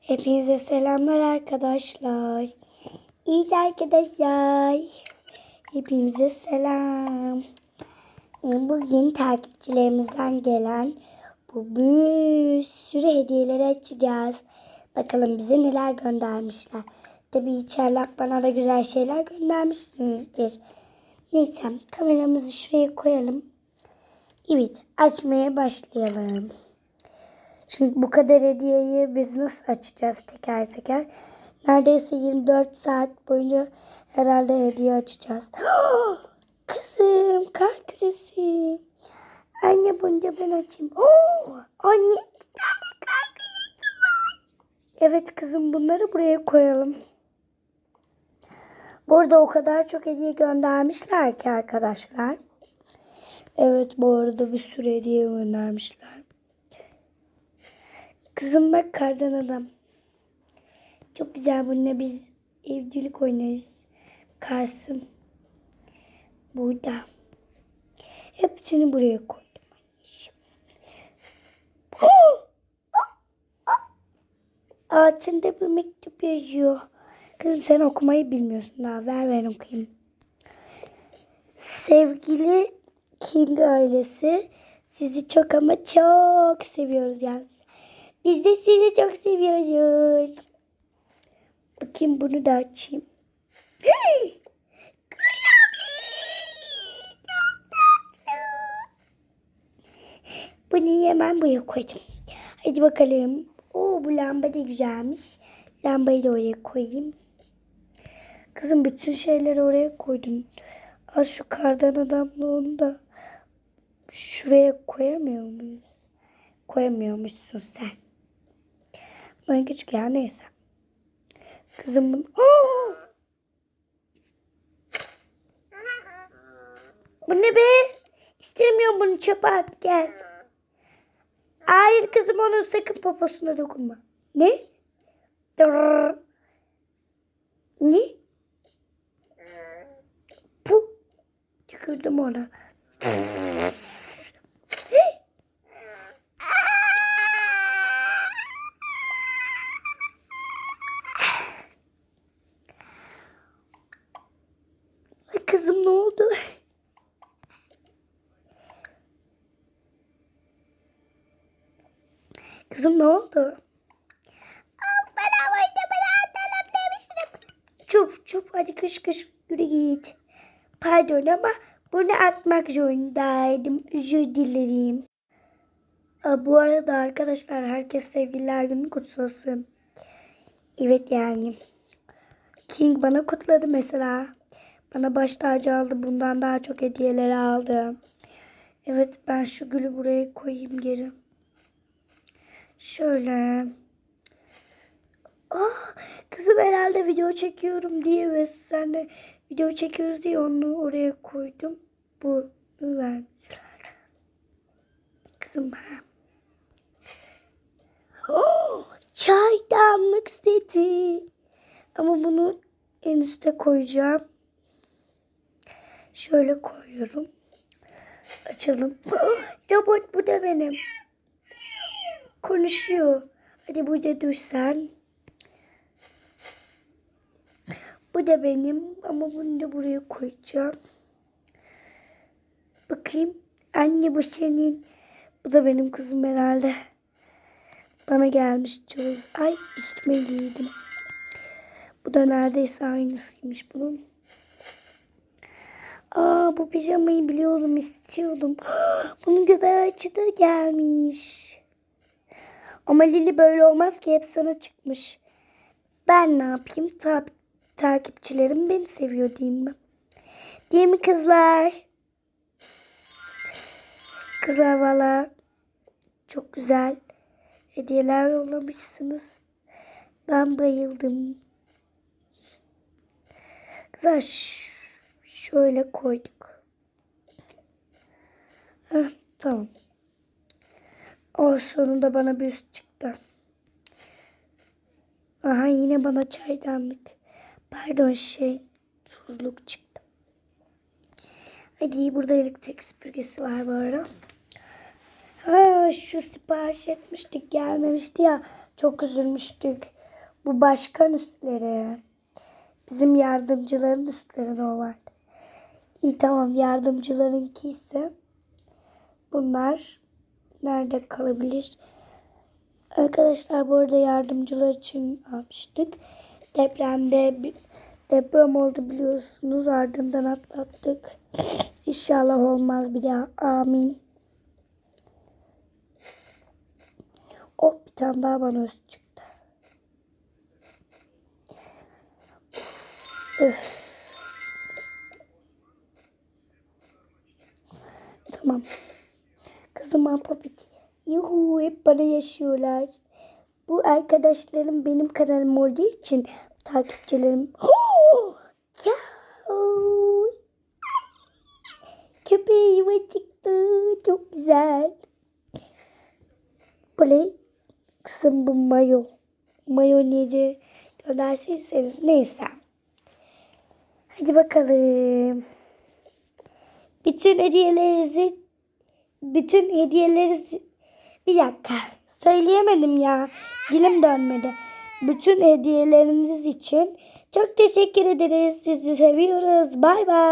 Hepinize selamlar arkadaşlar. İyi arkadaşlar. Hepinize selam. Bugün takipçilerimizden gelen bu bir sürü hediyeleri açacağız. Bakalım bize neler göndermişler. Tabii içerler bana da güzel şeyler göndermişsinizdir. Neyse kameramızı şuraya koyalım. Evet açmaya başlayalım. Şimdi bu kadar hediyeyi biz nasıl açacağız teker teker? Neredeyse 24 saat boyunca herhalde hediye açacağız. Kızım kar küresi. Anne bunu da ben açayım. Anne iki tane kar küresi var. Evet kızım bunları buraya koyalım. Burada o kadar çok hediye göndermişler ki arkadaşlar. Evet bu arada bir sürü hediye göndermişler. Kızım bak kardan adam. Çok güzel bununla biz evcilik oynarız. Karsın. Burada. Hepsini buraya koydum. Altında bir mektup yazıyor. Kızım sen okumayı bilmiyorsun daha. Ver ben okuyayım. Sevgili King ailesi sizi çok ama çok seviyoruz yani. Biz de sizi çok seviyoruz. Bakayım bunu da açayım. Bunu hemen buraya koydum. Hadi bakalım. Oo bu lamba da güzelmiş. Lambayı da oraya koyayım. Kızım bütün şeyleri oraya koydum. Al şu kardan adamla onu da şuraya koyamıyor muyuz? Koyamıyormuşsun sen. Ben küçük ya neyse. Kızım bunu... Aa! Bu ne be? İstemiyorum bunu çöpe at gel. Hayır kızım onun sakın poposuna dokunma. Ne? Dırr. Ne? Bu. Tükürdüm ona. Kızım ne oldu? Kızım ne oldu? Ben havayda bırakalım demiştim. Çuf çuf hadi kış kış yürü git. Pardon ama bunu atmak zorundaydım. Özür dilerim. Bu arada arkadaşlar herkes sevgililer günü kutlasın. Evet yani. King bana kutladı mesela. Bana baş tacı aldı. Bundan daha çok hediyeler aldı. Evet ben şu gülü buraya koyayım geri. Şöyle. Ah, kızım herhalde video çekiyorum diye ve sen de video çekiyoruz diye onu oraya koydum. Bunu vermişler. Kızım. Oh, çaydanlık seti. Ama bunu en üste koyacağım. Şöyle koyuyorum. Açalım. Robot bu da benim. Konuşuyor. Hadi burada dur sen. Bu da benim ama bunu da buraya koyacağım. Bakayım. Anne bu senin. Bu da benim kızım herhalde. Bana gelmiş çoğu. Ay üstüme giydim. Bu da neredeyse aynısıymış bunun. Aa bu pijamayı biliyorum istiyordum. Bunun göbeği açı da gelmiş. Ama Lili böyle olmaz ki hep sana çıkmış. Ben ne yapayım? Ta takipçilerim beni seviyor diyeyim mi? Değil mi kızlar? Kızlar valla çok güzel hediyeler yollamışsınız. Ben bayıldım. Kızlar şöyle koyduk. Heh, tamam. O sonunda bana bir üst çıktı. Aha yine bana çaydanlık. Pardon şey tuzluk çıktı. Hadi burada elektrik süpürgesi var bu arada. Ha şu sipariş etmiştik gelmemişti ya. Çok üzülmüştük. Bu başkan üstleri. Bizim yardımcıların üstleri o var. İyi tamam yardımcılarınki ise bunlar nerede kalabilir? Arkadaşlar bu arada yardımcılar için almıştık. Depremde deprem oldu biliyorsunuz ardından atlattık. İnşallah olmaz bir daha. Amin. Oh bir tane daha bana üst çıktı. Üf. Tamam. Kızım Apapit. Yuhu hep bana yaşıyorlar. Bu arkadaşlarım benim kanalım olduğu için takipçilerim. Ya! Köpeği yuva çıktı. Çok güzel. Böyle kızım bu mayo. Mayo neydi? Dönerseniz neyse. Hadi bakalım. Bütün hediyelerinizi bütün hediyelerinizi bir dakika söyleyemedim ya. Dilim dönmedi. Bütün hediyeleriniz için çok teşekkür ederiz. Sizi seviyoruz. Bay bay.